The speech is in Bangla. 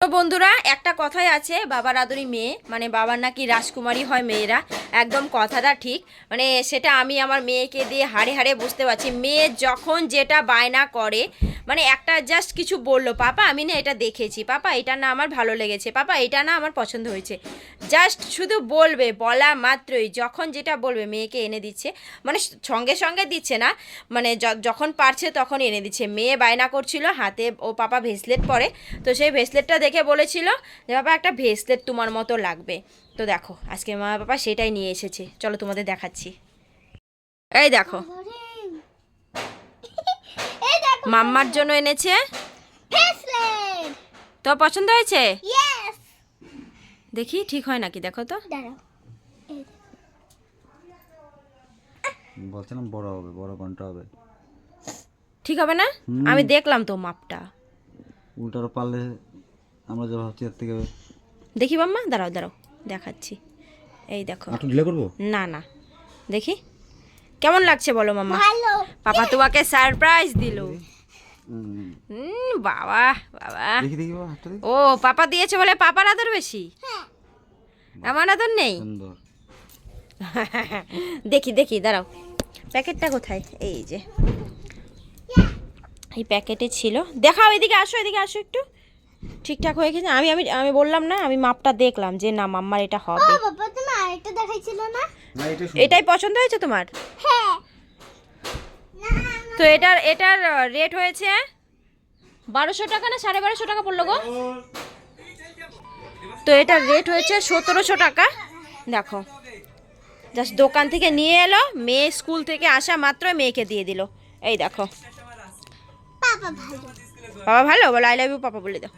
তো বন্ধুরা, একটা কথাই আছে, বাবার আদরি মেয়ে মানে বাবার নাকি রাজকুমারী হয় মেয়েরা, একদম কথাটা ঠিক। মানে সেটা আমি আমার মেয়েকে দিয়ে হাড়ে হাড়ে বুঝতে পারছি। মেয়ে যখন যেটা বায়না করে মানে একটা জাস্ট কিছু বলল, পাপা, আমি না এটা দেখেছি। পাপা, এটা না আমার ভালো লেগেছে। পাপা, এটা না আমার পছন্দ হয়েছে। জাস্ট শুধু বলবে, বলা মাত্রই, যখন যেটা বলবে, মেয়েকে এনে দিচ্ছে। মানে সঙ্গে সঙ্গে দিচ্ছে না মানে যখন পারছে তখন এনে দিচ্ছে। মেয়ে বায়না করছিল, হাতে ও পাপা ভেসলেট পরে। তো সেই ভেসলেটটা দেখে বলেছিল যে বাবা একটা ভেসলেট তোমার মতো লাগবে। তো দেখো আজকে মা বাবা সেটাই নিয়ে এসেছে। চলো তোমাদের দেখাচ্ছি। এই দেখো। মাম্মার জন্য এনেছে। তো পছন্দ হয়েছে? দেখি ঠিক হয় নাকি? দেখো তো। বলছিলাম বড় হবে বড় ঘণ্টা হবে। ঠিক হবে না? আমি দেখলাম তো মাপটা। উল্টারও পারলে আমরা যা ভাবছি এর থেকে দেখি মাম্মা দাঁড়াও দাঁড়াও দেখাচ্ছি। এই দেখো। একটু ঢিলে করব? না না দেখি। কেমন লাগছে বলো মাম্মা? পাপা তোমাকে সারপ্রাইজ দিল। বাবা বাবা। ও পাপা দিয়েছে বলে পাপার আদর বেশি? হ্যাঁ। আমার আদর নেই? দেখি দেখি দাঁড়াও। প্যাকেটটা কোথায়? এই যে। এই প্যাকেটে ছিল। দেখাও এদিকে আসো এদিকে আসো একটু। ঠিকঠাক হয়ে গেছে? আমি আমি আমি বললাম না আমি মাপটা দেখলাম যে না মাম্মার এটা ও হবে বাবা তুমি আরেকটা দেখাইছিল না? না এটা এটাই পছন্দ হয়েছে তোমার? হ্যাঁ। তো এটার এটার রেট হয়েছে বারোশো টাকা না সাড়ে বারোশো টাকা পড়ল গো? তো এটার রেট হয়েছে সতেরোশো টাকা। দেখো জাস্ট দোকান থেকে নিয়ে এলো মেয়ে স্কুল থেকে আসা মাত্র মেয়েকে দিয়ে দিল। এই দেখো। বাবা ভালো। বলো আই লাভ ইউ পাপা বলে দাও।